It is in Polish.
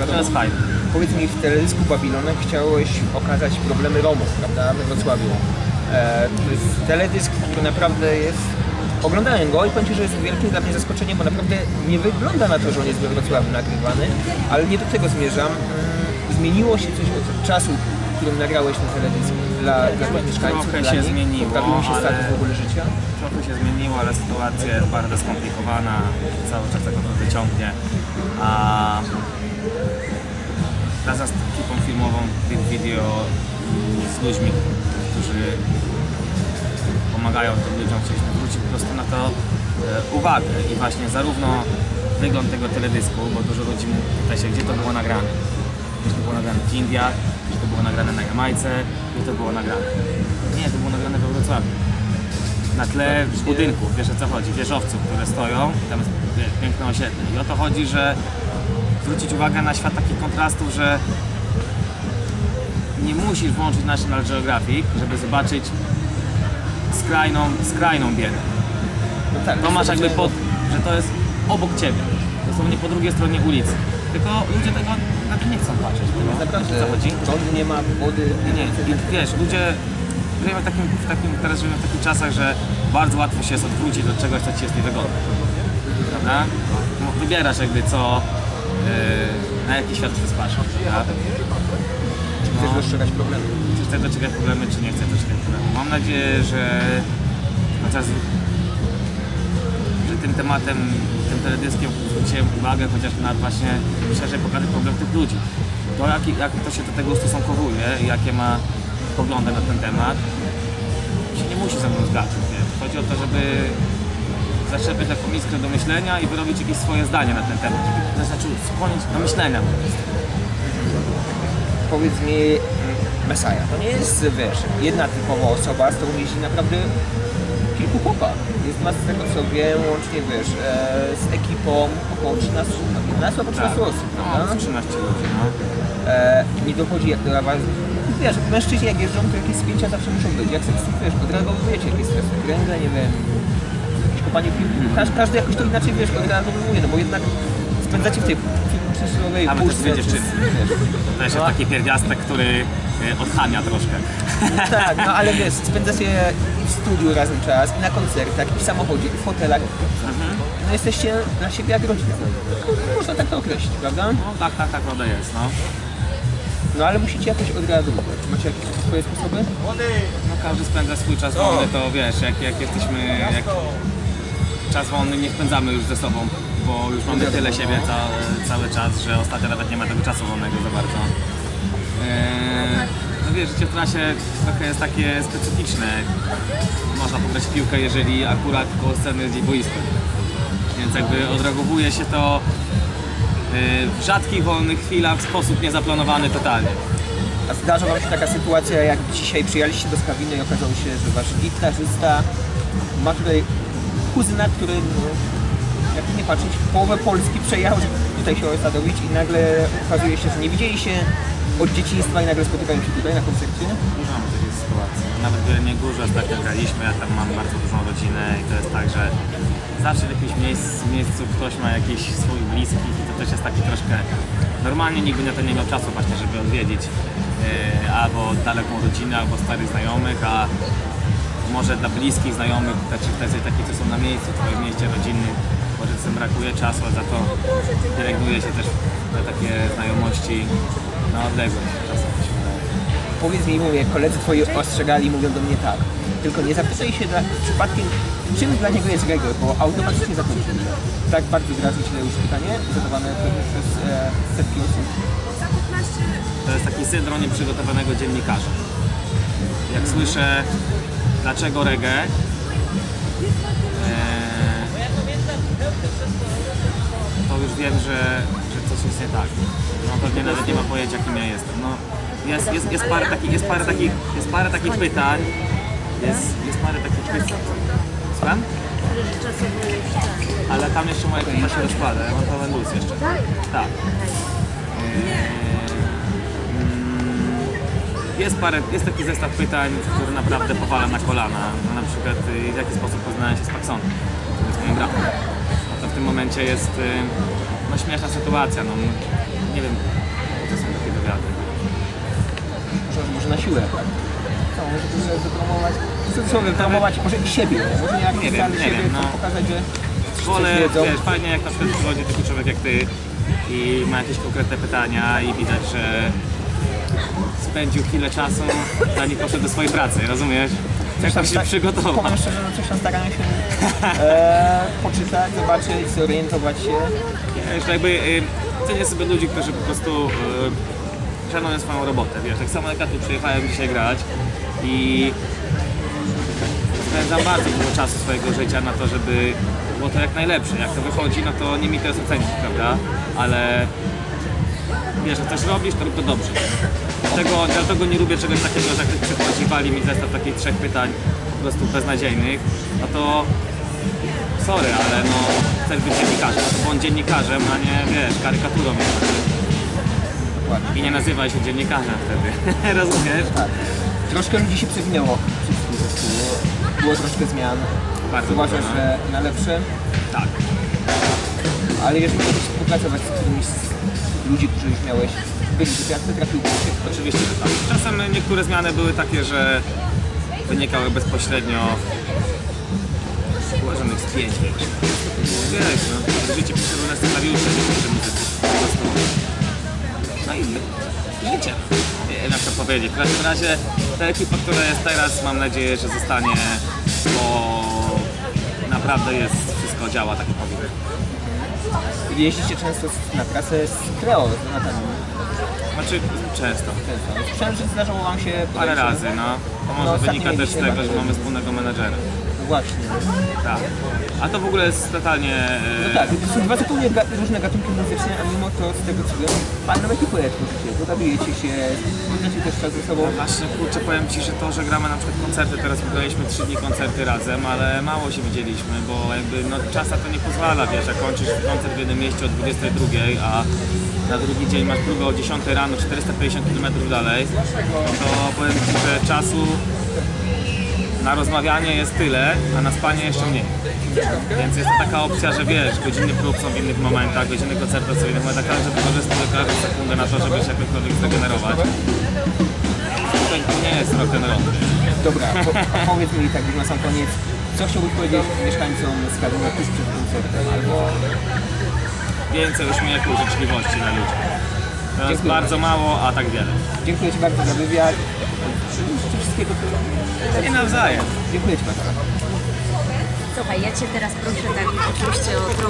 wiadomo. To jest fajne. Powiedz mi, w teledysku Babilonem chciałeś okazać problemy Romów, prawda, we Wrocławiu. E, to jest teledysk, który naprawdę jest... Oglądałem go i powiem Ci, że jest wielkim dla mnie zaskoczeniem, bo naprawdę nie wygląda na to, że on jest we Wrocławiu nagrywany, ale nie do tego zmierzam. Mm, Zmieniło się coś od czasu, w którym nagrałeś ten teledysk dla, dla mieszkańców, Trochę dla się nich? zmieniło, Poprawił się status w ogóle życia? Trochę się zmieniło, ale sytuacja jest bardzo skomplikowana. Cały czas tego to wyciągnie. A razem z ekipą filmową Big Video z ludźmi, którzy pomagają tym ludziom, chcieliśmy zwrócić po prostu na to e, uwagę i właśnie zarówno wygląd tego teledysku, bo dużo ludzi pyta się, gdzie to było nagrane. Gdzie to było nagrane w Indiach, gdzie to było nagrane na Jamajce, gdzie to było nagrane. Nie, to było nagrane we Wrocławiu na tle budynków, wiesz o co chodzi, wieżowców, które stoją, tam jest piękne osiedle. I o to chodzi, że zwrócić uwagę na świat takich kontrastów, że nie musisz włączyć National Geographic, żeby zobaczyć skrajną, skrajną biedę. No tak, To masz jakby pod, że to jest obok ciebie, dosłownie po drugiej stronie ulicy. Tylko ludzie tego na to nie chcą patrzeć. Wiesz, naprawdę, co chodzi? prądu nie ma, wody, Nie, nie. I wiesz, ludzie żyjemy w takim, w takim, teraz żyjemy w takich czasach, że bardzo łatwo się jest odwrócić od czegoś, co ci jest niewygodne. Prawda? Wybierasz jakby co, jaki świat chcesz patrzeć, prawda? chcesz rozstrzygać problemy. Czy chcesz doczekać problemy, czy nie chcesz doczekać problemy. Mam nadzieję, że chociaż że tym tematem, tym teledyskiem zwróciłem uwagę chociaż na właśnie szerzej pokazać problem tych ludzi. To jak, jak to się do tego ustosunkowuje i jakie ma poglądy na ten temat, się nie musi ze mną zgadzać. Chodzi o to, żeby zaczepiać taką iskrę do myślenia i wyrobić jakieś swoje zdanie na ten temat, to znaczy skłonić do myślenia. Powiedz mi, mm, Messiah, to nie jest, wiesz, jedna typowa osoba, z którą jeździ naprawdę kilku chłopak. Jest was z tego co wiem, łącznie, wiesz, e, z ekipą około 13, 11 albo 13 osób, no, prawda? 13 ludzi, no. E, nie dochodzi jak do was. Wiesz, mężczyźni jak jeżdżą, to jakieś spięcia zawsze muszą być. Jak sobie wiesz, odreagowujecie jakieś stresy, kręgle, nie wiem, kopanie piłki. Każdy, każdy jakoś to inaczej, wiesz, odreagowuje, no bo jednak spędzacie w tej przysłowiowej A my też puszce, dwie czy- dziewczyny. To jest No. taki pierwiastek, który e, odchamia troszkę. Tak, no ale wiesz, spędzacie i w studiu razem czas, i na koncertach, i w samochodzie, i w hotelach. No jesteście dla siebie jak rodzina. Można tak to określić, prawda? No tak, tak, tak, prawda jest, no. No ale musicie jakoś odreagować. Macie jakieś swoje sposoby? no. Każdy spędza swój czas wolny, to wiesz, jak, jak jesteśmy, jak czas wolny nie spędzamy już ze sobą, bo już mamy tyle siebie ca, cały czas, że ostatnio nawet nie ma tego czasu wolnego za bardzo. Eee, no wiesz, życie w trasie trochę jest takie specyficzne. Można pograć w piłkę, jeżeli akurat koło sceny jest boisko. Więc jakby odreagowuje się to yy, w rzadkich wolnych chwilach w sposób niezaplanowany totalnie. A zdarza wam się taka sytuacja, jak dzisiaj przyjechaliście do Skawiny i okazało się, że wasz gitarzysta ma tutaj kuzyna, który, jak nie patrzeć, połowę Polski przejechał, tutaj się osadowić i nagle okazuje się, że nie widzieli się od dzieciństwa i nagle spotykają się tutaj na koncercie. Dużo mamy takiej sytuacji. Nawet w Jeleniej Górze ostatnio graliśmy, ja tam mam bardzo dużą rodzinę i to jest tak, że zawsze w jakimś miejscu, miejscu ktoś ma jakiś swoich bliskich i to też jest taki troszkę... Normalnie nikt by na to nie miał czasu właśnie, żeby odwiedzić yy, albo daleką rodzinę, albo starych znajomych, a może dla bliskich znajomych, tacy takich, co są na miejscu, w twoim mieście rodzinnym, może czasem brakuje czasu, a za to pielęgnuje się też te takie znajomości na odległość czasem. Powiedz mi, mówię, koledzy twoi ostrzegali, mówią do mnie tak. Tylko nie zapytaj się dla, przypadkiem, czym dla niego jest reggae, bo automatycznie zakończy. Tak bardzo wyraźnie ci już pytanie, zadawane pewnie przez e, setki osób. To jest taki syndrom nieprzygotowanego dziennikarza. Jak słyszę, dlaczego reggae, eee, to już wiem, że, że coś jest nie tak. No pewnie nawet nie ma pojęcia, kim ja jestem. No, jest, jest, jest, parę takich, jest, parę takich, jest parę takich pytań. Jest, jest parę takich pytań. Słucham? Ale tam jeszcze moja ekipa się rozkłada, ja mam pełen luz jeszcze. Tak. Jest, parę, jest taki zestaw pytań, który naprawdę powala na kolana. No, na przykład y, w jaki sposób poznałem się z Paxonem, który jest moim bratem. No to w tym momencie jest y, no, śmieszna sytuacja. No, nie wiem, to są takie wywiady. Może, może na siłę. Co, może to sobie wypromować, co, co wypromować, może i siebie, nie? może nie jak Nie wiem, nie siebie, wiem, to no. pokazać, że Wolę, wiesz, fajnie jak na przykład przychodzi taki człowiek jak ty i ma jakieś konkretne pytania i widać, że spędził chwilę czasu, zanim poszedł do swojej pracy, rozumiesz? Jak tam się sta- przygotował. Powiem szczerze, no coś tam staramy się e, poczytać, zobaczyć, zorientować się. Wiesz, jakby y, cenię sobie ludzi, którzy po prostu y, szanują swoją robotę, wiesz, tak samo jak ja tu przyjechałem dzisiaj grać i spędzam bardzo dużo czasu swojego życia na to, żeby było to jak najlepsze. Jak to wychodzi, no to nie mi to jest ocenić, prawda? Ale wiesz, jak coś robisz, to rób to dobrze. Dlatego, dlatego nie lubię czegoś takiego, że jak ktoś przychodzi, wali mi zestaw takich trzech pytań po prostu beznadziejnych, no to sorry, ale no chcesz być dziennikarzem, to bądź dziennikarzem, a nie wiesz, karykaturą. I nie nazywaj się dziennikarzem wtedy, rozumiesz? Tak. Troszkę ludzi się przewinęło przez tym zespół. Było troszkę zmian. Bardzo Uważasz, że najlepsze, Tak. ale jeżeli chciałbyś współpracować z z ludzi, którzy już miałeś, byli to jak to trafiłbyś się? Oczywiście, że tak. Czasem niektóre zmiany były takie, że wynikały bezpośrednio ułożonych zdjęć, wiesz. No, życie pisze różne scenariusze, pisze muzyki. No i życie. Jak to powiedzieć. W każdym razie ta ekipa, która jest teraz, mam nadzieję, że zostanie, bo naprawdę jest, wszystko działa tak jak powinno. Jeździcie często z- na trasę z Kreo, z Donatanem. Znaczy, często. Często. Słyszałem, że zdarzało wam się... Parę razy, no. To No, może ostatnio wynika też z tego, że bardzo- mamy wspólnego menedżera. Właśnie. Tak. A to w ogóle jest totalnie... e, No tak, to są dwa zupełnie ga- różne gatunki muzyczne, a mimo to z tego co wiem, fajną ekipę tworzycie, dogadujecie się, spędzacie też czas ze sobą. No właśnie, kurczę, powiem Ci, że to, że gramy na przykład koncerty, teraz graliśmy trzy dni koncerty razem, ale mało się widzieliśmy, bo jakby no czas na to nie pozwala, wiesz, jak kończysz koncert w jednym mieście o 22, a na drugi dzień masz próbę o 10 rano, 450 km dalej, to powiem Ci, że czasu na rozmawianie jest tyle, a na spanie jeszcze mniej. Więc jest to taka opcja, że wiesz, godziny prób są w innych momentach, godziny koncertów są w innych momentach, każdy wykorzystuje każdą sekundę na to, żeby się jakkolwiek zregenerować. To nie jest rock and roll. Dobra, po, powiedz mi tak już na sam koniec, co chciałbyś powiedzieć mieszkańcom Skarbona tuż przed koncertem, albo Więcej uśmiechu, życzliwości na ludzi. To jest bardzo mało, a tak wiele. dziękuję Ci bardzo za wywiad. Wszystkiego I nawzajem. Dziękuję Ci bardzo. Słuchaj, ja Cię teraz proszę tak oczywiście o